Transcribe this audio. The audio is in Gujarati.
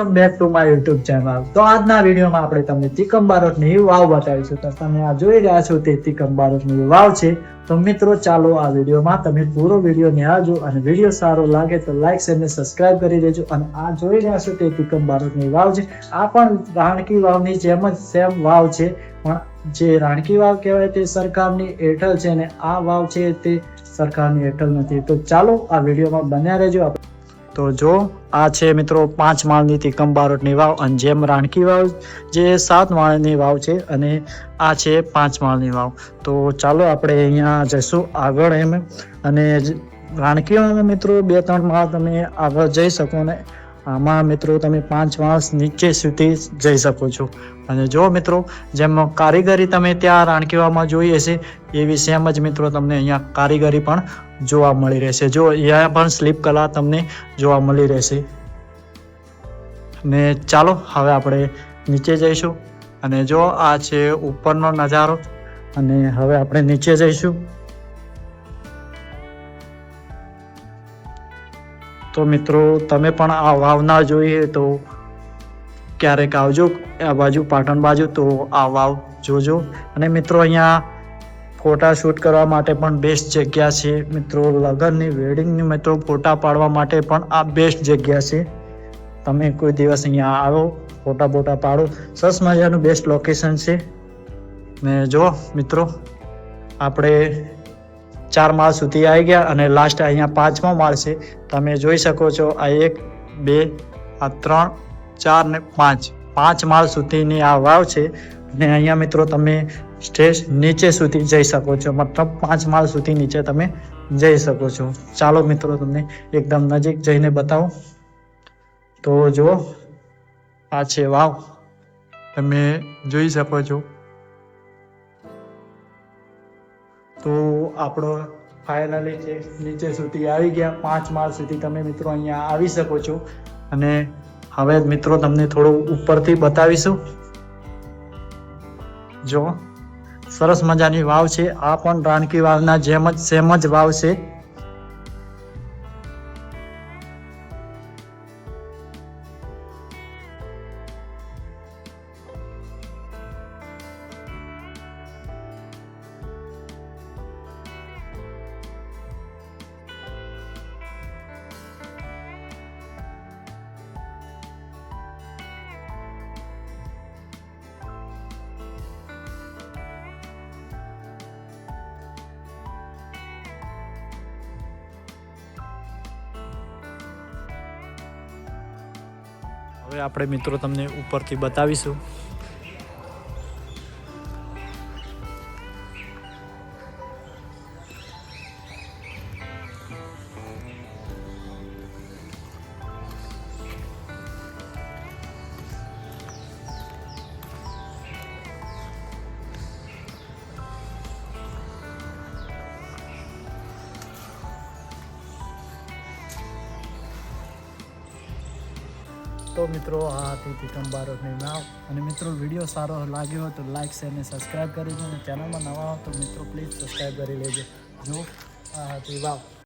Welcome back to my YouTube channel. તો આજના વિડીયોમાં આપણે તમને તિકમબારોટની વાવ બતાવીશું. તો તમે આ જોઈ રહ્યા છો તે તિકમબારોટની વાવ છે. તો મિત્રો, ચાલો આ વિડીયોમાં તમે પૂરો વીડિયો નિહાળજો અને વીડિયો સારો લાગે તો લાઈક અને સબસ્ક્રાઇબ કરી દેજો. અને આ જોઈ રહ્યા છો તે તિકમબારોટની વાવ છે. આ પણ રાણકી વાવની જેમ જ સેમ વાવ છે. પણ જે રાણકી વાવ કહેવાય તે સરકારની હેઠળ છે અને આ વાવ છે તે સરકારની હેઠળ નથી. તો ચાલો આ વિડીયોમાં બન્યા રહેજો. આપણે તો જો, આ છે મિત્રો પાંચ માળની તિકમ બારોટની વાવ અને જેમ રાણકી વાવ જે સાત માળની વાવ છે અને આ છે પાંચ માળની વાવ. તો ચાલો આપણે અહીંયા જઈશું આગળ એમ. અને જ- રાણકી વાવમાં મિત્રો બે ત્રણ માળ તમે આગળ જઈ શકો ને. આમાં મિત્રો તમે પાંચ માસ નીચે સુધી જઈ શકો છો. અને જો મિત્રો, જેમ કારીગરી તમે ત્યાં રાણકીવામાં જોઈ હશે, એવી સેમ જ મિત્રો તમને અહીંયા કારીગરી પણ જોવા મળી રહેશે. જો અહીંયા પણ સ્લીપ કલા તમને જોવા મળી રહેશે. ને ચાલો, હવે આપણે નીચે જઈશું. અને જો આ છે ઉપરનો નજારો, અને હવે આપણે નીચે જઈશું. તો મિત્રો, તમે પણ આ વાવ ના જોઈએ તો ક્યારેક આવજો આ બાજુ, પાટણ બાજુ, તો આ વાવ જોજો. અને મિત્રો, અહીંયા ફોટા શૂટ કરવા માટે પણ બેસ્ટ જગ્યા છે. મિત્રો, લગ્નની વેડિંગની મિત્રો, ફોટા પાડવા માટે પણ આ બેસ્ટ જગ્યા છે. તમે કોઈ દિવસ અહીંયા આવો, ફોટા બોટા પાડો. સરસ મજાનું બેસ્ટ લોકેશન છે. ને જો, મિત્રો, આપણે ચાર માળ સુધી આવી ગયા અને લાસ્ટ અહીંયા પાંચમો માળ છે. તમે જોઈ શકો છો આ એક, બે, આ ત્રણ, ચાર ને પાંચ. પાંચ માળ સુધીની આ વાવ છે અને અહીંયા મિત્રો તમે સ્ટેજ નીચે સુધી જઈ શકો છો. મતલબ પાંચ માળ સુધી નીચે તમે જઈ શકો છો. ચાલો મિત્રો તમને એકદમ નજીક જઈને બતાવો. તો જુઓ, આ છે વાવ. તમે જોઈ શકો છો. તો આપણો ફાઇનલી છે, નીચે સુધી આવી ગયા. પાંચ માળ સુધી તમે મિત્રો અહીંયા આવી શકો છો. અને હવે મિત્રો તમને થોડું ઉપરથી બતાવીશું. જો, સરસ મજાની વાવ છે. આ પણ રાણકી વાવના જેમ જ સેમ જ વાવ છે. હવે આપણે મિત્રો તમને ઉપરથી બતાવીશું. તો મિત્રો, આ હતી તિકમ બારોટની નાવ અને મિત્રો, વીડિયો સારો લાગ્યો હોય તો લાઇક છે અને સબસ્ક્રાઈબ કરી દો. અને ચેનલમાં નવા હો તો મિત્રો પ્લીઝ સબસ્ક્રાઈબ કરી લેજો. જો આ હતી વાવ.